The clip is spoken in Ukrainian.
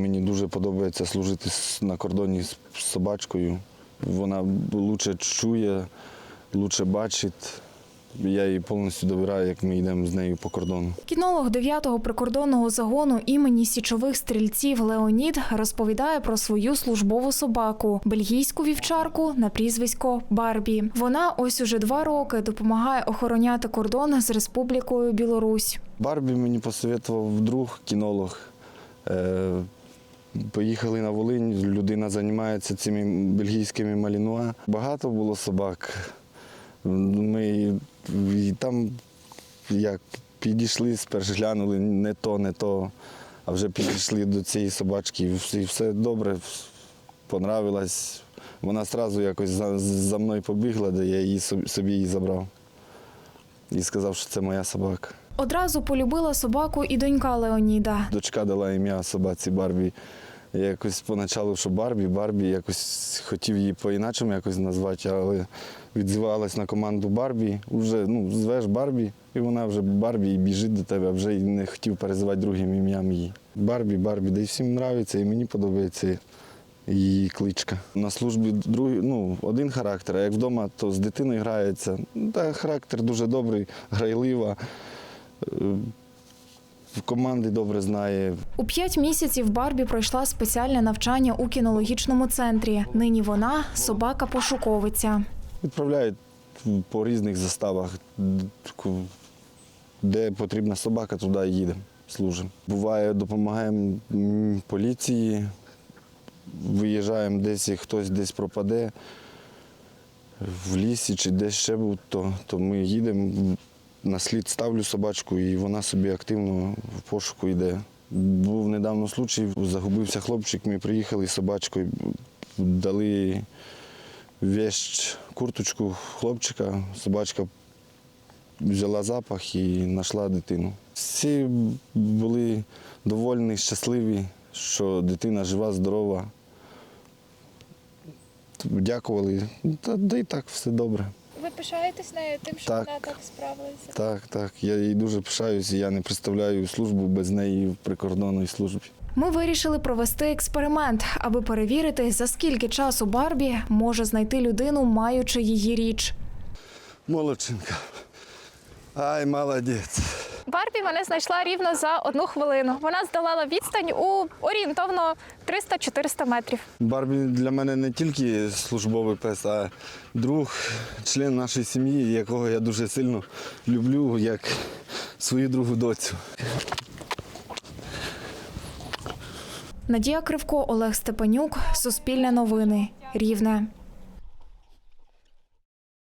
Мені дуже подобається служити на кордоні з собачкою. Вона краще чує, краще бачить. Я їй повністю довіряю, як ми йдемо з нею по кордону. Кінолог 9-го прикордонного загону імені січових стрільців Леонід розповідає про свою службову собаку бельгійську вівчарку на прізвисько Барбі. Вона ось уже два роки допомагає охороняти кордон з Республікою Білорусь. Барбі мені посоветував друг, кінолог. Поїхали на Волинь, людина займається цими бельгійськими малінуа. Багато було собак. Ми і там як підійшли, спершу глянули, не то, не то, а вже підійшли до цієї собачки, і все- добре, понравилось. Вона одразу якось за, за мною побігла, де я її собі її забрав. І сказав, що це моя собака. Одразу полюбила собаку і донька Леоніда. Дочка дала ім'я собаці Барбі. Я якось поначалу, що Барбі, Барбі, якось хотів її по-іначому якось назвати, але відзивалась на команду Барбі. Вже ну, звеш Барбі, і вона вже Барбі і біжить до тебе, вже й не хотів перезивати другим ім'ям її. Барбі, Барбі, й всім подобається, і мені подобається її кличка. На службі другий, ну, один характер, а як вдома, то з дитиною грається. Та характер дуже добрий, грайлива. Е, команди добре знає, У п'ять місяців Барбі пройшла спеціальне навчання у кінологічному центрі. Нині вона собака-пошуковиця. Відправляють по різних заставах. Де потрібна собака, туди їдемо, служимо. Буває, допомагаємо поліції, виїжджаємо десь, і хтось десь пропаде в лісі чи десь ще був, то, то ми їдемо, на слід ставлю собачку, і вона собі активно в пошуку йде. Був недавно случай, загубився хлопчик, ми приїхали з собачкою, дали вещь, курточку хлопчика, собачка взяла запах і знайшла дитину. Всі були довольні, щасливі, що дитина жива, здорова. Дякували. Та, да і так все добре. Пишаєтесь нею тим, що Так. вона так справилася? Так, так. Я їй дуже пишаюся, я не представляю службу без неї в прикордонній службі. Ми вирішили провести експеримент, аби перевірити, за скільки часу Барбі може знайти людину, маючи її річ. Молодчинка. Ай, молодець. Барбі мене знайшла рівно за одну хвилину. Вона здолала відстань у орієнтовно 300-400 метрів. Барбі для мене не тільки службовий пес, а друг, член нашої сім'ї, якого я дуже сильно люблю, як свою другу доцю. Надія Кривко, Олег Степанюк, Суспільне новини, Рівне.